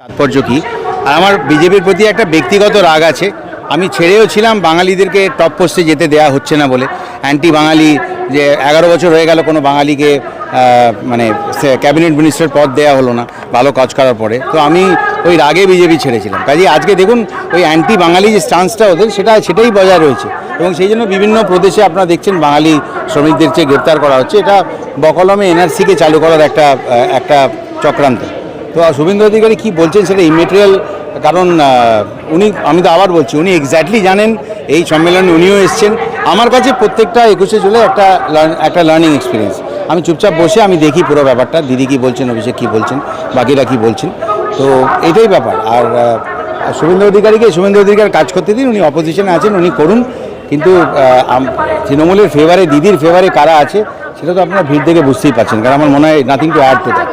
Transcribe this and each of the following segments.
তাৎপর্য কি? আর আমার বিজেপির প্রতি একটা ব্যক্তিগত রাগ আছে। আমি ছেড়েও ছিলাম, বাঙালিদেরকে টপ পোস্টে যেতে দেয়া হচ্ছে না বলে। অ্যান্টি বাঙালি যে এগারো বছর হয়ে গেল কোনো বাঙালিকে মানে ক্যাবিনেট মিনিস্টার পদ দেওয়া হলো না, ভালো কাজ করার পরে। তো আমি ওই রাগে বিজেপি ছেড়েছিলাম। কাজে আজকে দেখুন, ওই অ্যান্টি বাঙালি যে স্টান্সটা ওদের, সেটা, সেটাই বজায় রয়েছে। এবং সেই জন্য বিভিন্ন প্রদেশে আপনারা দেখছেন বাঙালি শ্রমিকদের চেয়ে গ্রেপ্তার করা হচ্ছে। এটা বকলমে এনআরসিকে চালু করার একটা একটা চক্রান্ত। তো শুভেন্দু অধিকারী কী বলছেন সেটা ইমেটেরিয়াল কারণ উনি, আমি তো আবার বলছি, উনি এক্স্যাক্টলি জানেন, এই সম্মেলনে উনিও এসছেন। আমার কাছে প্রত্যেকটা একুশে জুলাই একটা একটা লার্নিং এক্সপিরিয়েন্স আমি চুপচাপ বসে আমি দেখি পুরো ব্যাপারটা, দিদি কী বলছেন, অভিষেক কী বলছেন, বাকিরা কী বলছেন। তো এটাই ব্যাপার। আর শুভেন্দু অধিকারীকে, শুভেন্দু অধিকার কাজ করতে দিন, উনি অপোজিশনে আছেন, উনি করুন। কিন্তু তৃণমূলের ফেভারে দিদির ফেভারে কারা আছে, সেটা তো আপনারা ভিড় দেখে বুঝতেই পারছেন, কারণ আমার মনে হয় nothing to add to that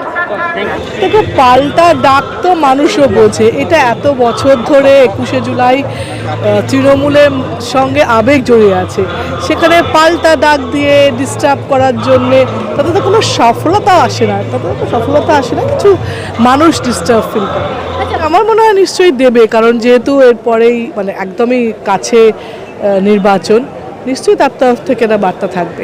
দেখো পাল্টা ডাক তো মানুষও বোঝে। এটা এত বছর ধরে একুশে জুলাই তৃণমূলের সঙ্গে আবেগ জড়িয়ে আছে। সেখানে পাল্টা ডাক দিয়ে ডিস্টার্ব করার জন্যে তাতে তো কোনো সফলতা আসে না। তাতে তো সফলতা আসে না কিছু মানুষ ডিস্টার্ব ফিল করে। আমার মনে হয় নিশ্চয়ই দেবে কারণ যেহেতু এরপরেই মানে একদমই কাছে নির্বাচন নিশ্চয়ই তার তরফ থেকে একটা বার্তা থাকবে।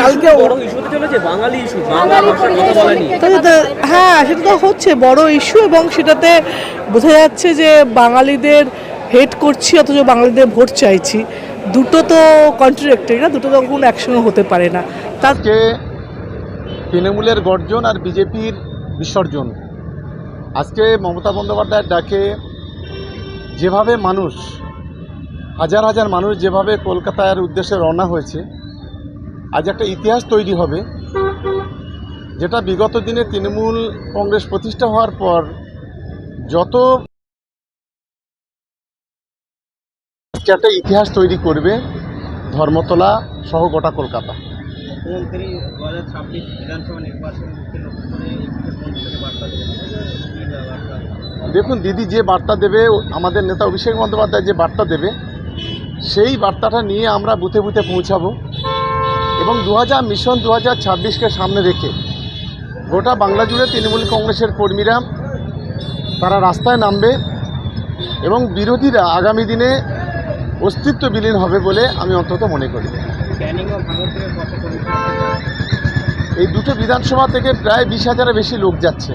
কালকে ইস্যু বড় ইস্যুতে চলেছে বাঙালি ইস্যু বাংলা ভাষার কথা বলেনি। তাহলে তো হ্যাঁ সেটা তো হচ্ছে বড় ইস্যু এবং সেটাতে বোঝা যাচ্ছে যে বাঙালিদের হেট করছি অথচ বাঙালিদের ভোট চাইছি। দুটো তো কন্ট্রাডিক্টরি না দুটো তো কোনো একসঙ্গে হতে পারে না। তাকে তৃণমূলের গর্জন আর বিজেপির বিসর্জন। আজকে মমতা বন্দ্যোপাধ্যায়ের ডাকে যেভাবে মানুষ হাজার হাজার মানুষ যেভাবে কলকাতার উদ্দেশ্যে রওনা হয়েছে আজ একটা ইতিহাস তৈরি হবে যেটা বিগত দিনে তৃণমূল কংগ্রেস প্রতিষ্ঠা হওয়ার পর যত একটা ইতিহাস তৈরি করবে ধর্মতলা সহ গোটা কলকাতা। দেখুন দিদি যে বার্তা দেবে আমাদের নেতা অভিষেক বন্দ্যোপাধ্যায় যে বার্তা দেবে সেই বার্তাটা নিয়ে আমরা বুথে বুথে পৌঁছাবো। এবং দু হাজার মিশন দু হাজার ছাব্বিশকে সামনে রেখে গোটা বাংলা জুড়ে তৃণমূল কংগ্রেসের কর্মীরা তারা রাস্তায় নামবে এবং বিরোধীরা আগামী দিনে অস্তিত্ব বিলীন হবে বলে আমি অন্তত মনে করি। এই দুটো বিধানসভা থেকে প্রায় বিশ হাজারের বেশি লোক যাচ্ছে।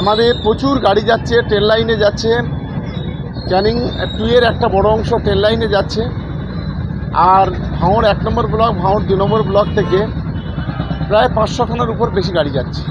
আমাদের প্রচুর গাড়ি যাচ্ছে ট্রেন লাইনে যাচ্ছে। ক্যানিং টুয়ের একটা বড় অংশ ট্রেন লাইনে যাচ্ছে। আর ভাঙড় এক নম্বর ব্লক, ভাঙড় দু নম্বর ব্লক থেকে প্রায় পাঁচশোখানার উপর বেশি গাড়ি যাচ্ছে।